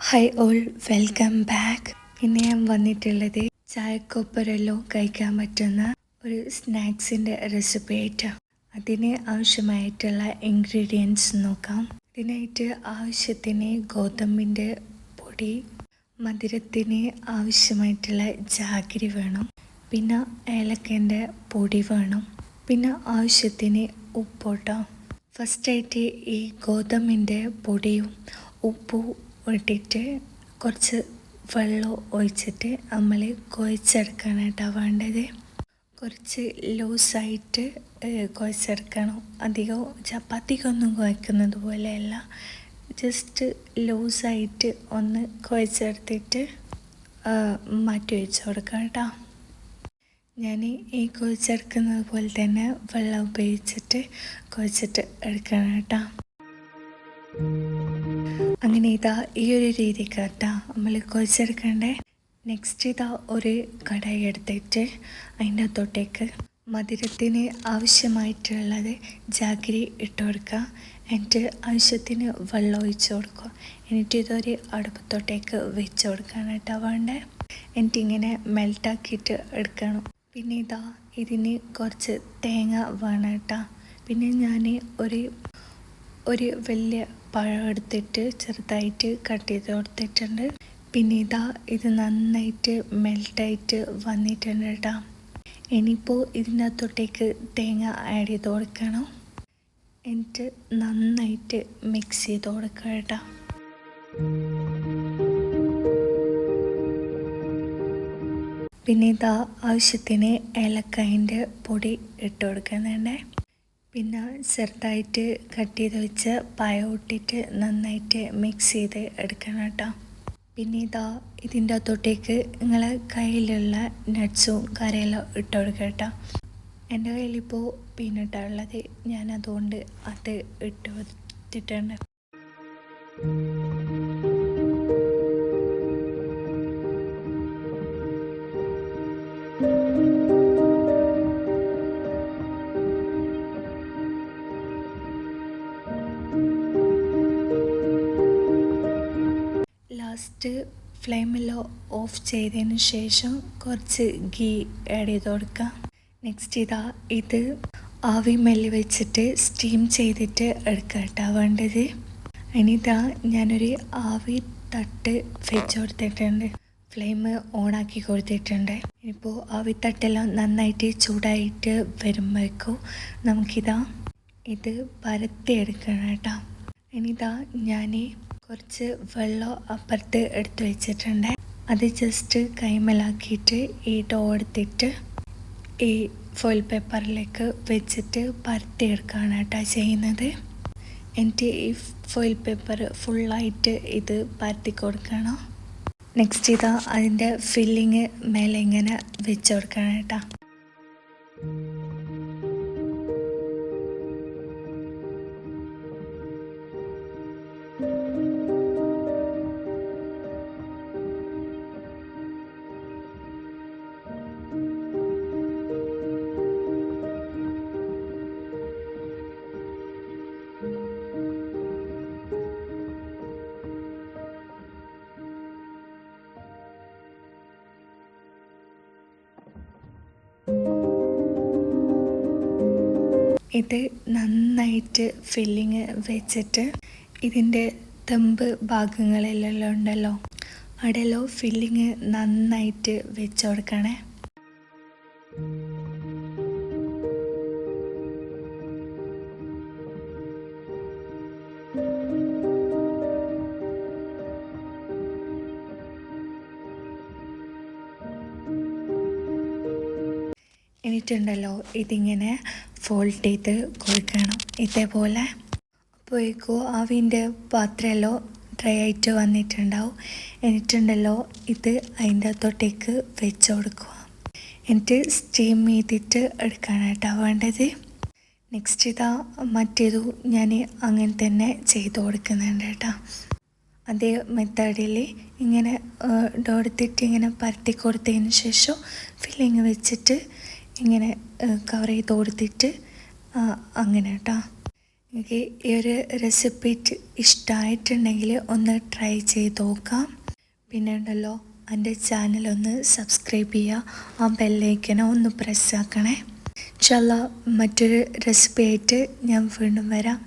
Hi all welcome back ഇന്ന് ഞാൻ വന്നിട്ടുള്ളത് ചായക്കൊപ്പരെല്ലോ കഴിക്കാൻ പറ്റുന്ന ഒരു സ്നാക്സിന്റെ റെസിപ്പി ആയിട്ടാണ് അതിന് ആവശ്യമായിട്ടുള്ള ഇൻഗ്രീഡിയൻസ് നോക്കാം. ഇതിനായിട്ട് ആവശ്യത്തിന് ഗോതമ്പിന്റെ പൊടി മധുരത്തിന് ആവശ്യമായിട്ടുള്ള ജാഗരി വേണം പിന്നെ ഏലക്കന്റെ പൊടി വേണം പിന്നെ ആവശ്യത്തിന് ഉപ്പോട്ടോ. ഫസ്റ്റായിട്ട് ഈ ഗോതമ്പിന്റെ പൊടിയും ഉപ്പും ഇട്ടിട്ട് കുറച്ച് വെള്ളം ഒഴിച്ചിട്ട് നമ്മൾ കുഴച്ചെടുക്കാനായിട്ടാണ് വേണ്ടത്. കുറച്ച് ലൂസായിട്ട് കുഴച്ചെടുക്കണം. അധികം ചപ്പാത്തിക്കൊന്നും കുഴക്കുന്നത് പോലെയല്ല. ജസ്റ്റ് ലൂസായിട്ട് ഒന്ന് കുഴച്ചെടുത്തിട്ട് മാറ്റി വെച്ച് കൊടുക്കാം കേട്ടോ ഞാൻ ഈ കുഴച്ചെടുക്കുന്നത് പോലെ തന്നെ വെള്ളം ഉപയോഗിച്ചിട്ട് കുഴച്ചിട്ട് എടുക്കണം കേട്ടോ അങ്ങനെ ഇതാ ഈ ഒരു രീതിക്കാട്ടാ നമ്മൾ കുഴച്ചെടുക്കണ്ടേ? നെക്സ്റ്റ് ഇതാ ഒരു കടായി എടുത്തിട്ട് അതിന്റെ അകത്തോട്ടേക്ക് മധുരത്തിന് ആവശ്യമായിട്ടുള്ളത് ജാഗ്രി ഇട്ട് കൊടുക്കുക. എന്നിട്ട് ആവശ്യത്തിന് വെള്ളം ഒഴിച്ച് കൊടുക്കുക. എന്നിട്ട് ഇതൊരു അടുപ്പത്തോട്ടേക്ക് വെച്ച് കൊടുക്കാനായിട്ടാ വേണ്ടേ? എന്നിട്ട് ഇങ്ങനെ മെൽട്ടാക്കിയിട്ട് എടുക്കണം. പിന്നെ ഇതാ ഇതിന് കുറച്ച് തേങ്ങ വേണം കേട്ടോ. പിന്നെ ഞാൻ ഒരു ഒരു വലിയ പഴം എടുത്തിട്ട് ചെറുതായിട്ട് കട്ട് ചെയ്ത് കൊടുത്തിട്ടുണ്ട്. പിന്നെ ഇതാ ഇത് നന്നായിട്ട് മെൽട്ടായിട്ട് വന്നിട്ടുണ്ട് കേട്ടോ. ഇനിയിപ്പോൾ ഇതിനകത്തോട്ടേക്ക് തേങ്ങ ആഡ് ചെയ്ത് കൊടുക്കണം. എന്നിട്ട് നന്നായിട്ട് മിക്സ് ചെയ്ത് കൊടുക്കുക കേട്ടോ. പിന്നെ ഇതാ ആവശ്യത്തിന് ഏലക്കായന്റെ പൊടി ഇട്ട് കൊടുക്കുന്നുണ്ട്. പിന്നെ ചെറുതായിട്ട് കട്ട് ചെയ്ത് വെച്ച് പഴം ഇട്ടിട്ട് നന്നായിട്ട് മിക്സ് ചെയ്ത് എടുക്കണം കേട്ടോ. പിന്നെ ഇതാ ഇതിന്റെ അകത്തോട്ടേക്ക് നിങ്ങളെ കയ്യിലുള്ള നട്ട്സും കറിയെല്ലാം ഇട്ട് കൊടുക്കുക കേട്ടോ. എന്റെ കയ്യിലിപ്പോൾ പീനട്ടാണ് ഉള്ളത് ഞാൻ അതുകൊണ്ട് അത് ഇട്ട് കൊടുത്തിട്ടുണ്ട് ലാസ്റ്റ് ഫ്ലെയിമിൽ ഓഫ് ചെയ്തതിന് ശേഷം കുറച്ച് ഗീ ആഡ് ചെയ്ത് കൊടുക്കാം നെക്സ്റ്റ് ഇതാ ഇത് ആവി മെല്ലി വെച്ചിട്ട് സ്റ്റീം ചെയ്തിട്ട് എടുക്കുക കേട്ടോ വേണ്ടത്. ഇനിതാ ഞാനൊരു ആവി തട്ട് വെച്ച് കൊടുത്തിട്ടുണ്ട്. ഫ്ലെയിം ആക്കി കൊടുത്തിട്ടുണ്ട്. ഇനിയിപ്പോൾ ആവി തട്ടെല്ലാം നന്നായിട്ട് ചൂടായിട്ട് വരുമ്പോഴേക്കും നമുക്കിതാ ഇത് പരത്തി എടുക്കണം കേട്ടോ. ഇനിതാ ഞാൻ കുറച്ച് വെള്ളം അപ്പുറത്ത് എടുത്ത് വെച്ചിട്ടുണ്ട്. അത് ജസ്റ്റ് കൈമലാക്കിയിട്ട് ഈ ഡോ എടുത്തിട്ട് ഈ ഫോയിൽ പേപ്പറിലേക്ക് വെച്ചിട്ട് പരത്തി എടുക്കുകയാണ് കേട്ടോ ചെയ്യുന്നത്. എന്നിട്ട് ഈ ഫോയിൽ പേപ്പർ ഫുള്ളായിട്ട് ഇത് പരത്തി കൊടുക്കണം. നെക്സ്റ്റ് ഇതാ അതിന്റെ ഫില്ലിങ് മേലെ ഇങ്ങനെ വെച്ച് കൊടുക്കണം കേട്ടോ. ഇത് നന്നായിട്ട് ഫില്ലിങ് വെച്ചിട്ട് ഇതിന്റെ തെമ്പ് ഭാഗങ്ങളിലെല്ലാം ഉണ്ടല്ലോ അവിടെയെല്ലാം ഫില്ലിങ് നന്നായിട്ട് വെച്ച് കൊടുക്കണേ. എന്നിട്ടുണ്ടല്ലോ ഇതിങ്ങനെ ഫോൾഡ് ചെയ്ത് കൊടുക്കണം. ഇതേപോലെ അപ്പോഴേക്കും ആവിന്റെ പാത്രമല്ലോ ഡ്രൈ ആയിട്ട് വന്നിട്ടുണ്ടാവും. എന്നിട്ടുണ്ടല്ലോ ഇത് അതിന്റെ അകത്തോട്ടേക്ക് വെച്ച് കൊടുക്കുക. എന്നിട്ട് സ്റ്റീം ചെയ്തിട്ട് എടുക്കാനായിട്ടാണ് വേണ്ടത്. നെക്സ്റ്റ് ഇതാ മറ്റേതു ഞാൻ അങ്ങനെ തന്നെ ചെയ്ത് കൊടുക്കുന്നുണ്ട് കേട്ടോ. അതേ മെത്തേഡിൽ ഇങ്ങനെ ഇടത്തിട്ട് ഇങ്ങനെ പരത്തി കൊടുത്തതിന് ശേഷം ഫില്ലിങ് വെച്ചിട്ട് ഇങ്ങനെ കവർ ചെയ്ത് കൊടുത്തിട്ട് അങ്ങനെ കേട്ടോ എനിക്ക് ഈ ഒരു റെസിപ്പി ഇഷ്ടമായിട്ടുണ്ടെങ്കിൽ ഒന്ന് ട്രൈ ചെയ്ത് നോക്കാം. പിന്നെ ഉണ്ടല്ലോ എന്റെ ചാനൽ ഒന്ന് സബ്സ്ക്രൈബ് ചെയ്യുക ആ ബെല്ലൈക്കനെ ഒന്ന് പ്രസ് ആക്കണേ. ചല്ല മറ്റൊരു റെസിപ്പി ആയിട്ട് ഞാൻ വീണ്ടും വരാം.